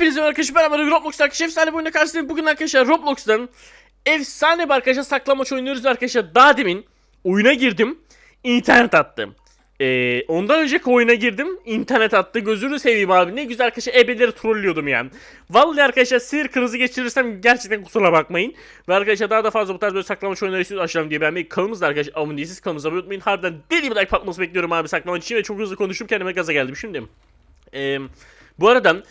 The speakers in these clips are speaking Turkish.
Hepinize merhaba arkadaşlar Amara Roblox arkadaşlar efsane oyunda karşınızdayım. Bugün arkadaşlar Roblox'tan efsane bir arkadaşlar saklamaç oynuyoruz arkadaşlar. Daha demin oyuna girdim internet attım. Ee, ondan önceki oyuna girdim internet attı gözünü seveyim abi ne güzel arkadaşlar ebeleri trollüyordum yani. Vallahi arkadaşlar sinir krizi geçirirsem gerçekten kusura bakmayın. Ve arkadaşlar daha da fazla bu tarz böyle saklamaç oyunları istiyorsanız aşağıdan diye beğenmeyi kanalımızda arkadaşlar abone değilseniz kanalımıza abone unutmayın. Harbiden deli bir like patlaması bekliyorum abi saklamaç için ve çok hızlı konuştum kendime gaza geldim şimdi. Ee, bu arada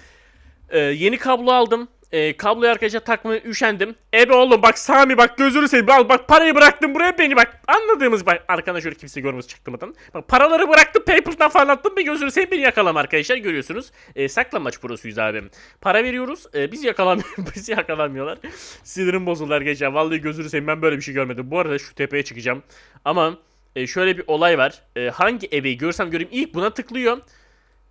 ee, yeni kablo aldım. Ee, kabloyu arkadaşlar takmaya üşendim. Ebe oğlum bak Sami bak gözünü seveyim. Al bak parayı bıraktım buraya beni bak. Anladığımız bak. Arkana şöyle kimse görmez çıktırmadan. Bak paraları bıraktım Paypal'dan falan attım. Bir gözünü seveyim beni yakalama arkadaşlar görüyorsunuz. Ee, saklanmaç prosuyuz abi. Para veriyoruz. Ee, biz yakalamıyoruz. bizi yakalamıyorlar. Sinirim bozuldu arkadaşlar. Vallahi gözünü seveyim ben böyle bir şey görmedim. Bu arada şu tepeye çıkacağım. Ama e, şöyle bir olay var. E, hangi ebeyi görsem göreyim ilk buna tıklıyor.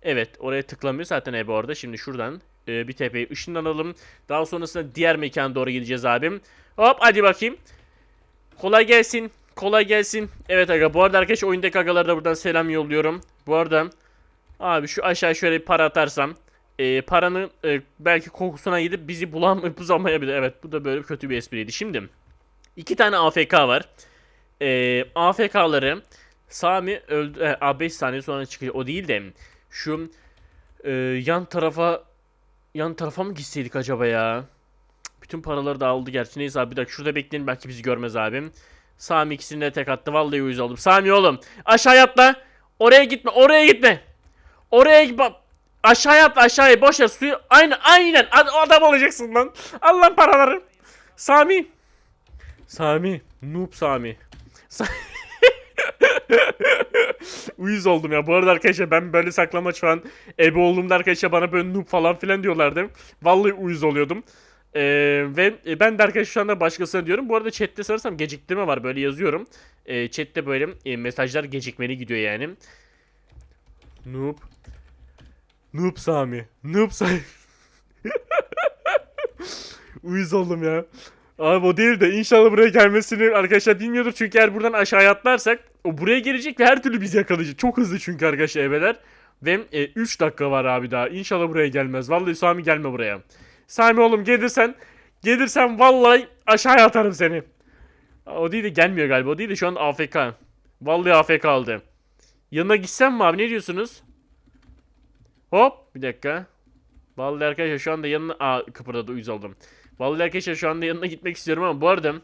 Evet oraya tıklamıyor zaten ebe orada. Şimdi şuradan e, bir tepeyi ışınlanalım. Daha sonrasında diğer mekana doğru gideceğiz abim. Hop hadi bakayım. Kolay gelsin. Kolay gelsin. Evet aga bu arada arkadaş oyundaki agalara da buradan selam yolluyorum. Bu arada abi şu aşağı şöyle bir para atarsam e, paranın e, belki kokusuna gidip bizi bulam bulamayabilir. Evet bu da böyle kötü bir espriydi. Şimdi iki tane AFK var. E, AFK'ları Sami öldü. E, a, 5 saniye sonra çıkacak. O değil de şu e, yan tarafa yan tarafa mı gitseydik acaba ya? Bütün paraları da aldı gerçi. Neyse abi bir dakika şurada bekleyin belki bizi görmez abim. Sami ikisini de tek attı. Vallahi uyuz oldum. Sami oğlum aşağıya atla. Oraya gitme. Oraya gitme. Oraya gitme. Aşağıya atla aşağıya. Boş ver suyu. Aynen aynen. Ad- Adam olacaksın lan. Allah paraları. Sami. Sami. Noob Sami. Sa- Uyuz oldum ya. Bu arada arkadaşlar ben böyle saklamaç falan ebe olduğumda arkadaşlar bana böyle noob falan filan diyorlardı. Vallahi uyuz oluyordum. Ee, ve ben de arkadaşlar şu anda başkasına diyorum. Bu arada chatte sanırsam geciktirme var böyle yazıyorum. Ee, chatte böyle e, mesajlar gecikmeli gidiyor yani. Noob. Noob Sami. Noob Sami. uyuz oldum ya. Abi o değil de inşallah buraya gelmesini arkadaşlar bilmiyordur çünkü eğer buradan aşağıya atlarsak o buraya gelecek ve her türlü bizi yakalayacak. Çok hızlı çünkü arkadaşlar ebeler. Ve 3 dakika var abi daha. İnşallah buraya gelmez. Vallahi Sami gelme buraya. Sami oğlum gelirsen gelirsen vallahi aşağıya atarım seni. O değil de gelmiyor galiba. O değil de şu an AFK. Vallahi AFK aldı. Yanına gitsem mi abi ne diyorsunuz? Hop bir dakika. Vallahi arkadaşlar şu anda yanına... Aa kıpırdadı uyuz oldum. Vallahi arkadaşlar şu anda yanına gitmek istiyorum ama bu arada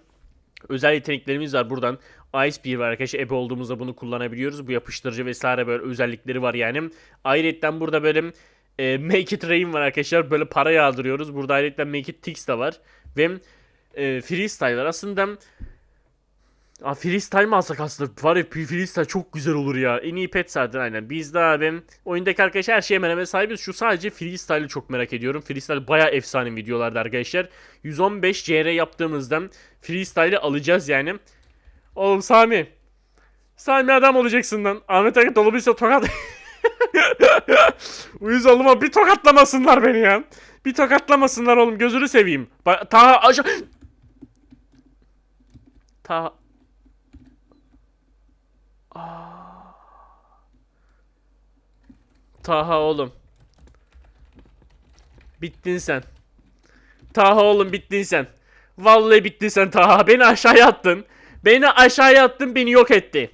özel yeteneklerimiz var buradan. Ice Beer var arkadaşlar ebe olduğumuzda bunu kullanabiliyoruz. Bu yapıştırıcı vesaire böyle özellikleri var yani. Ayrıca burada böyle e, Make It Rain var arkadaşlar. Böyle para yağdırıyoruz. Burada ayrıca Make It Tix de var. Ve e, Freestyle var. Aslında Aa, freestyle mi alsak aslında? Var ya freestyle çok güzel olur ya. En iyi pet zaten aynen. Biz de abi oyundaki arkadaşlar her şeye hemen hemen sahibiz. Şu sadece freestyle'ı çok merak ediyorum. Freestyle baya efsane videolarda arkadaşlar. 115 CR yaptığımızdan freestyle'ı alacağız yani. Oğlum Sami. Sami adam olacaksın lan. Ahmet Akit olabilirse tokat. Uyuz oğlum ama bir tokatlamasınlar beni ya. Bir tokatlamasınlar oğlum gözünü seveyim. Ba ta aşağı... Ta Taha oğlum. Bittin sen. Taha oğlum bittin sen. Vallahi bittin sen Taha. Beni aşağıya attın. Beni aşağıya attın beni yok etti.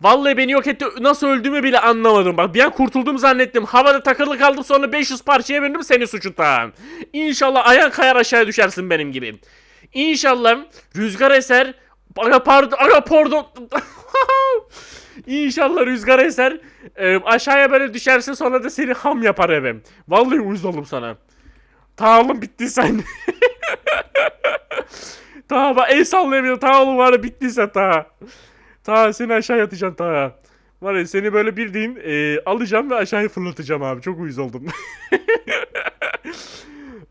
Vallahi beni yok etti. Nasıl öldüğümü bile anlamadım. Bak bir an kurtuldum zannettim. Havada takılı kaldım sonra 500 parçaya bölündüm senin suçun Taha. İnşallah ayağın kayar aşağıya düşersin benim gibi. İnşallah rüzgar eser. Aga pardon. Aga pardon. İnşallah rüzgar eser. e, aşağıya böyle düşersin sonra da seni ham yapar evim. Vallahi uyuz oldum sana. Ta oğlum bitti sen. ta bak el sallayamıyor. Ta oğlum var ya bitti sen seni aşağı atacağım ta. Var ya seni böyle bildiğin e, alacağım ve aşağıya fırlatacağım abi. Çok uyuz oldum.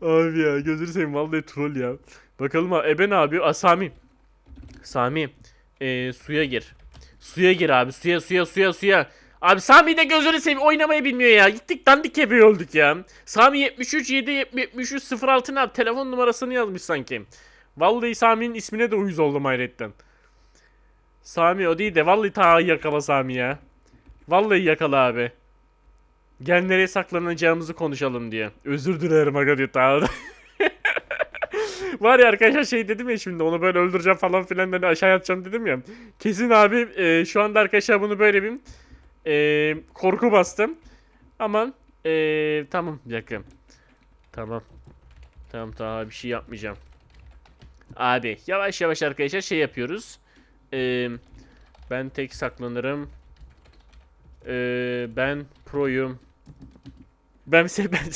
abi ya gözünü seveyim vallahi troll ya. Bakalım abi. Ebe ne yapıyor? Aa, Sami. Sami. e, suya gir. Suya gir abi. Suya suya suya suya. Abi Sami de gözünü seveyim oynamayı bilmiyor ya. Gittik dandik kebeği öldük ya. Sami 73 7 73 06 ne? Telefon numarasını yazmış sanki. Vallahi Sami'nin ismine de uyuz oldum hayretten. Sami o değil de vallahi ta yakala Sami ya. Vallahi yakala abi. Gel nereye saklanacağımızı konuşalım diye. Özür dilerim aga diyor. Var ya arkadaşlar şey dedim ya şimdi onu böyle öldüreceğim falan filan hani aşağı atacağım dedim ya. Kesin abi e, şu anda arkadaşlar bunu böyle bir e, korku bastım. Ama e, tamam bir dakika. Tamam. Tamam tamam bir şey yapmayacağım. Abi yavaş yavaş arkadaşlar şey yapıyoruz. E, ben tek saklanırım. E, ben proyum. Ben se ben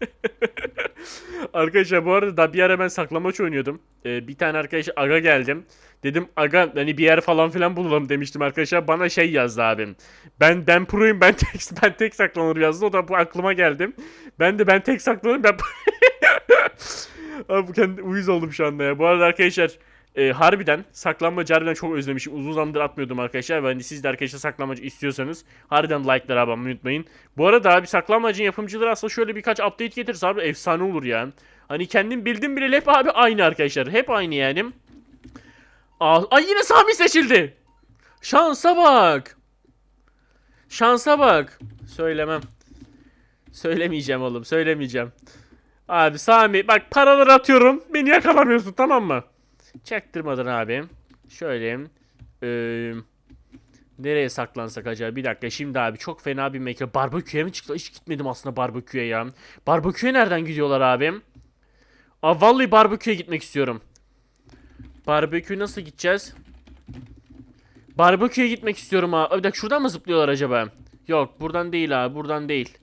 Arkadaşlar bu arada da bir ara ben saklamaç oynuyordum. Ee, bir tane arkadaş aga geldim. Dedim aga hani bir yer falan filan bulalım demiştim arkadaşlar. Bana şey yazdı abim. Ben ben proyum ben tek ben tek saklanırım yazdı. O da bu aklıma geldim. Ben de ben tek saklanırım ben Abi bu kendi uyuz oldum şu anda ya. Bu arada arkadaşlar e, harbiden saklanmacı harbiden çok özlemişim. Uzun zamandır atmıyordum arkadaşlar. Ben de siz de arkadaşlar saklanmacı istiyorsanız harbiden like'lara abone unutmayın. Bu arada abi saklanmacının yapımcıları aslında şöyle birkaç update getirirse abi efsane olur ya. Hani kendim bildim bile hep abi aynı arkadaşlar. Hep aynı yani. Aa, ay yine Sami seçildi. Şansa bak. Şansa bak. Söylemem. Söylemeyeceğim oğlum söylemeyeceğim. Abi Sami bak paraları atıyorum. Beni yakalamıyorsun tamam mı? Çaktırmadan abi. Şöyle. Eee nereye saklansak acaba? Bir dakika şimdi abi çok fena bir mekan. Barbeküye mi çıktı? Hiç gitmedim aslında barbeküye ya. Barbeküye nereden gidiyorlar abi? Aa vallahi barbeküye gitmek istiyorum. Barbekü nasıl gideceğiz? Barbeküye gitmek istiyorum ha. Bir dakika şuradan mı zıplıyorlar acaba? Yok buradan değil abi buradan değil.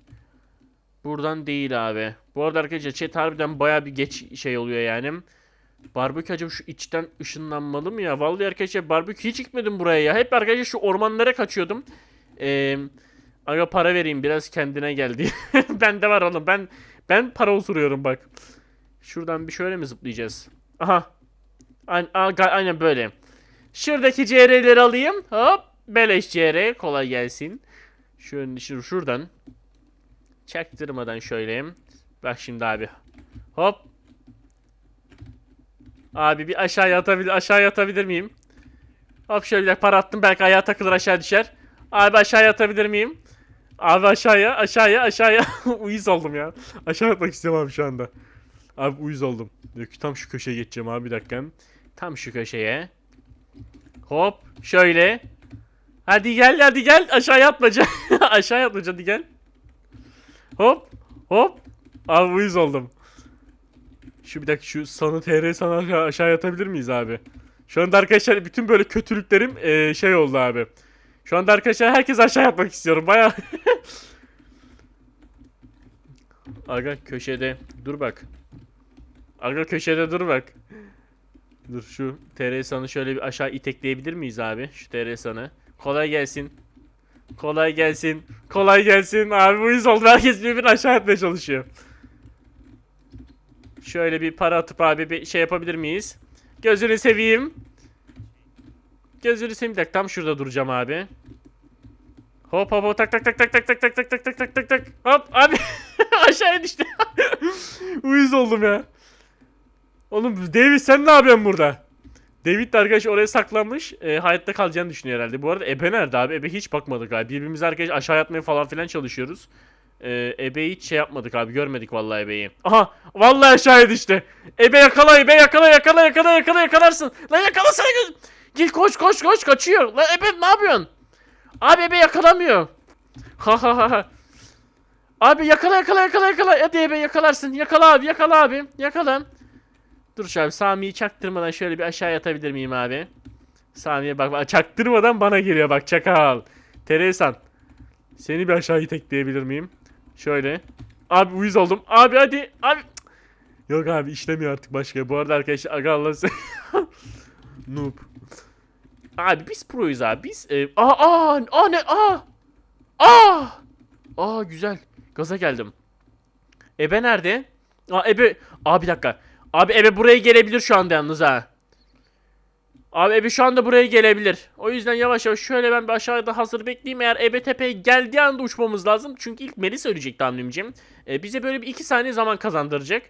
Buradan değil abi. Bu arada arkadaşlar chat harbiden baya bir geç şey oluyor yani. Barbekü acaba şu içten ışınlanmalı mı ya? Vallahi arkadaşlar barbekü hiç gitmedim buraya ya. Hep arkadaşlar şu ormanlara kaçıyordum. Ee, aga para vereyim biraz kendine geldi. ben de var oğlum. Ben ben para osuruyorum bak. Şuradan bir şöyle mi zıplayacağız? Aha. Aynen, böyle. Şuradaki CR'leri alayım. Hop. Beleş CR. Kolay gelsin. Şöyle şur- şuradan. Çaktırmadan şöyle. Bak şimdi abi. Hop. Abi bir aşağıya atabilir aşağıya atabilir miyim? Hop şöyle bir para attım belki ayağa takılır aşağı düşer. Abi aşağıya atabilir miyim? Abi aşağıya aşağıya aşağıya uyuz oldum ya. Aşağı atmak istiyorum abi şu anda. Abi uyuz oldum. Diyor ki tam şu köşeye geçeceğim abi bir dakika. Tam şu köşeye. Hop şöyle. Hadi gel hadi gel aşağıya atmaca. aşağıya atmaca hadi gel. Hop hop. Abi uyuz oldum. Şu bir dakika şu sanı TR sana aşağı, aşağı atabilir miyiz abi? Şu anda arkadaşlar bütün böyle kötülüklerim eee, şey oldu abi. Şu anda arkadaşlar herkes aşağı atmak istiyorum baya. Aga köşede dur bak. Aga köşede dur bak. Dur şu TR sanı şöyle bir aşağı itekleyebilir miyiz abi? Şu TR sanı. Kolay gelsin. Kolay gelsin. Kolay gelsin. Abi bu yüz oldu. Herkes birbirini aşağı atmaya çalışıyor. Şöyle bir para atıp abi bir şey yapabilir miyiz? Gözünü seveyim. Gözünü seveyim. Bir dakika, tam şurada duracağım abi. Hop hop hop tak tak tak tak tak tak tak tak tak tak tak tak tak hop abi aşağıya düştü. Uyuz oldum ya. Oğlum David sen ne yapıyorsun burada? David de arkadaş oraya saklanmış. E, hayatta kalacağını düşünüyor herhalde. Bu arada Ebe nerede abi? Ebe hiç bakmadık abi. Birbirimize arkadaş aşağı yatmaya falan filan çalışıyoruz. E, Ebe'yi hiç şey yapmadık abi. Görmedik vallahi Ebe'yi. Aha! Vallahi aşağıya düştü. Ebe yakala Ebe yakala yakala yakala yakala yakalarsın. Lan yakalasana göz. Git koş koş koş kaçıyor. Lan Ebe ne yapıyorsun? Abi Ebe yakalamıyor. Ha ha ha ha. Abi yakala yakala yakala yakala. Hadi Ebe yakalarsın. Yakala abi yakala abi. Yakala. Dur şu abi Sami'yi çaktırmadan şöyle bir aşağı yatabilir miyim abi? Sami'ye bak, bak çaktırmadan bana geliyor bak çakal. Teresan. Seni bir aşağı itekleyebilir miyim? Şöyle. Abi uyuz oldum. Abi hadi. Abi. Yok abi işlemiyor artık başka. Bu arada arkadaşlar aga Allah Noob. Abi biz proyuz abi. Biz e, aa aa aa ne aa. Aa. Aa güzel. Gaza geldim. Ebe nerede? Aa Ebe. Aa bir dakika. Abi Ebe buraya gelebilir şu anda yalnız ha. Abi Ebe şu anda buraya gelebilir. O yüzden yavaş yavaş şöyle ben bir aşağıda hazır bekleyeyim. Eğer Ebe tepeye geldiği anda uçmamız lazım. Çünkü ilk Melis ölecek tahminimcim. Ee, bize böyle bir iki saniye zaman kazandıracak.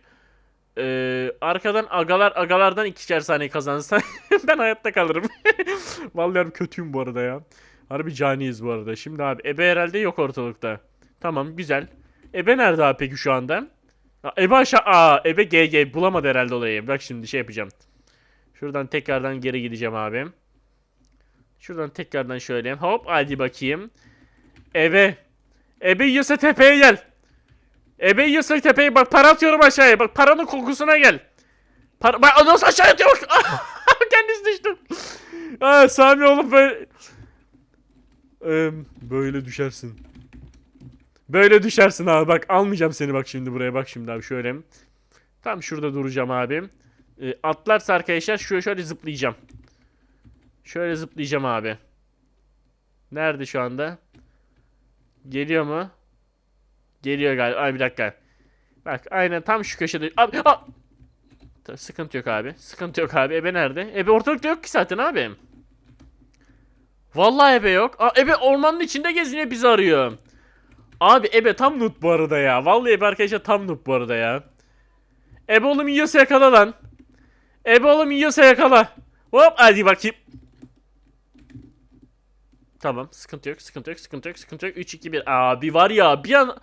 Ee, arkadan agalar agalardan ikişer saniye kazanırsa ben hayatta kalırım. Vallahi harbi kötüyüm bu arada ya. Harbi caniyiz bu arada. Şimdi abi Ebe herhalde yok ortalıkta. Tamam güzel. Ebe nerede abi peki şu anda? Ebe aşağı. Aa Ebe GG bulamadı herhalde olayı. Bak şimdi şey yapacağım. Şuradan tekrardan geri gideceğim abi. Şuradan tekrardan şöyle. Hop hadi bakayım. Ebe. Ebe yiyorsa tepeye gel. Ebe yiyorsa tepeye bak para atıyorum aşağıya. Bak paranın kokusuna gel. Para, bak nasıl aşağı atıyor bak. Kendisi düştü. Aa, Sami oğlum böyle. Eee, böyle düşersin. Böyle düşersin abi bak almayacağım seni bak şimdi buraya bak şimdi abi şöyle. Tam şurada duracağım abi. Ee, atlarsa arkadaşlar şöyle şöyle zıplayacağım. Şöyle zıplayacağım abi. Nerede şu anda? Geliyor mu? Geliyor galiba. Ay bir dakika. Bak aynen tam şu köşede. Abi! Ta- Sıkıntı yok abi. Sıkıntı yok abi. Ebe nerede? Ebe ortalıkta yok ki zaten abi. Vallahi Ebe yok. Aa, Ebe ormanın içinde geziniyor bizi arıyor. Abi Ebe tam noob bu arada ya. Vallahi Ebe arkadaşlar tam noob bu arada ya. Ebe oğlum yiyorsa yakala lan. Ebe oğlum yiyorsa yakala. Hop hadi bakayım. Tamam sıkıntı yok sıkıntı yok sıkıntı yok sıkıntı yok 3 2 1 abi var ya bir an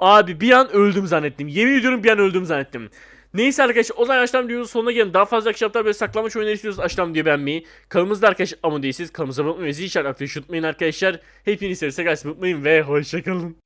abi bir an öldüm zannettim yemin ediyorum bir an öldüm zannettim Neyse arkadaşlar o zaman Açlam videonun sonuna gelin. Daha fazla akşamlar böyle saklamaç oyunları istiyorsanız Açlam diye beğenmeyi. Kanalımızda arkadaşlar abone değilsiniz. Kanalımıza abone olmayı, zil işaretini unutmayın arkadaşlar. Hepinizi sevsek unutmayın ve hoşçakalın.